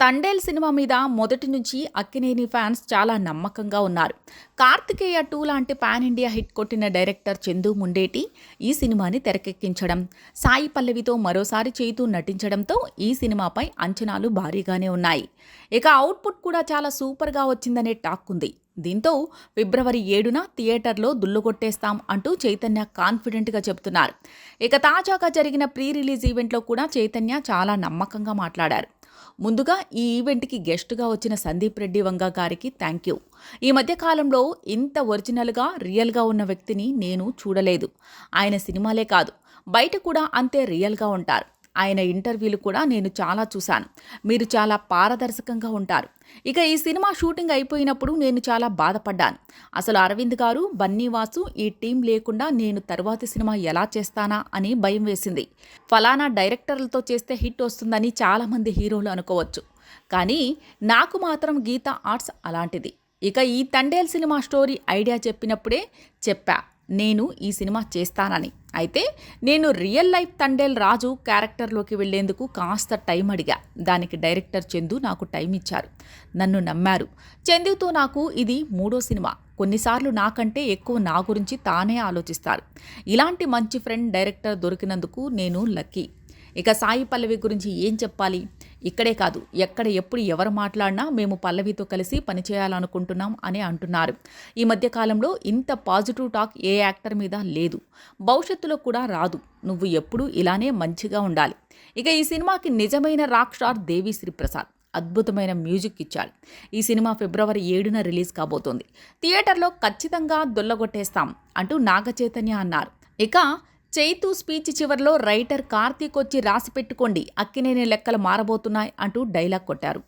Thandel cinema మీద మొదటి నుంచి అక్కినేని ఫ్యాన్స్ చాలా నమ్మకంగా ఉన్నారు. కార్తికేయ టూ లాంటి పాన్ ఇండియా హిట్ కొట్టిన డైరెక్టర్ చందు ముండేటి ఈ సినిమాని తెరకెక్కించడం సాయి పల్లవితో మరోసారి చేతూ నటించడంతో ఈ సినిమాపై అంచనాలు భారీగానే ఉన్నాయి. ఇక అవుట్పుట్ కూడా చాలా సూపర్గా వచ్చిందనే టాక్ ఉంది. దీంతో ఫిబ్రవరి ఏడున థియేటర్లో దుల్లుగొట్టేస్తాం అంటూ చైతన్య కాన్ఫిడెంట్గా చెబుతున్నారు. ఇక తాజాగా జరిగిన ప్రీ రిలీజ్ ఈవెంట్లో కూడా చైతన్య చాలా నమ్మకంగా మాట్లాడారు. ముందుగా ఈ ఈవెంట్కి గెస్ట్గా వచ్చిన సందీప్ రెడ్డి వంగ గారికి థ్యాంక్ యూ ఈ మధ్య కాలంలో ఇంత ఒరిజినల్గా రియల్గా ఉన్న వ్యక్తిని నేను చూడలేదు. ఆయన సినిమాలే కాదు బయట కూడా అంతే రియల్గా ఉంటారు. ఆయన ఇంటర్వ్యూలు కూడా నేను చాలా చూశాను. మీరు చాలా పారదర్శకంగా ఉంటారు. ఇక ఈ సినిమా షూటింగ్ అయిపోయినప్పుడు నేను చాలా బాధపడ్డాను. అసలు అరవింద్ గారు బన్నీవాసు ఈ టీం లేకుండా నేను తరువాతి సినిమా ఎలా చేస్తానా అని భయం వేసింది. ఫలానా డైరెక్టర్లతో చేస్తే హిట్ వస్తుందని చాలామంది హీరోలు అనుకోవచ్చు. కానీ నాకు మాత్రం గీత ఆర్ట్స్ అలాంటిది. ఇక ఈ తండేల్ సినిమా స్టోరీ ఐడియా చెప్పినప్పుడే చెప్పా నేను ఈ సినిమా చేస్తానని. అయితే నేను రియల్ లైఫ్ తండేల్ రాజు క్యారెక్టర్లోకి వెళ్ళేందుకు కాస్త టైం అడిగా. దానికి డైరెక్టర్ చందు నాకు టైం ఇచ్చారు. నన్ను నమ్మారు. చందుతో నాకు ఇది మూడో సినిమా. కొన్నిసార్లు నాకంటే ఎక్కువ నా గురించి తానే ఆలోచిస్తారు. ఇలాంటి మంచి ఫ్రెండ్ డైరెక్టర్ దొరికినందుకు నేను లక్కీ. ఇక సాయి పల్లవి గురించి ఏం చెప్పాలి? ఇక్కడే కాదు ఎక్కడ ఎప్పుడు ఎవరు మాట్లాడినా మేము పల్లవితో కలిసి పనిచేయాలనుకుంటున్నాం అని అంటున్నారు. ఈ మధ్య కాలంలో ఇంత పాజిటివ్ టాక్ ఏ యాక్టర్ మీద లేదు. భవిష్యత్తులో కూడా రాదు. నువ్వు ఎప్పుడూ ఇలానే మంచిగా ఉండాలి. ఇక ఈ సినిమాకి నిజమైన రాక్ స్టార్ దేవిశ్రీ ప్రసాద్ అద్భుతమైన మ్యూజిక్ ఇచ్చాడు. ఈ సినిమా ఫిబ్రవరి ఏడున రిలీజ్ కాబోతోంది. థియేటర్లో ఖచ్చితంగా దొల్లగొట్టేస్తాం అంటూ నాగచైతన్య అన్నారు. ఇక చైతు స్పీచ్ చివరిలో రైటర్ కార్తీక్ వచ్చి రాసి పెట్టుకోండి అక్కినేని లెక్కలు మారబోతున్నాయి అంటూ డైలాగ్ కొట్టారు.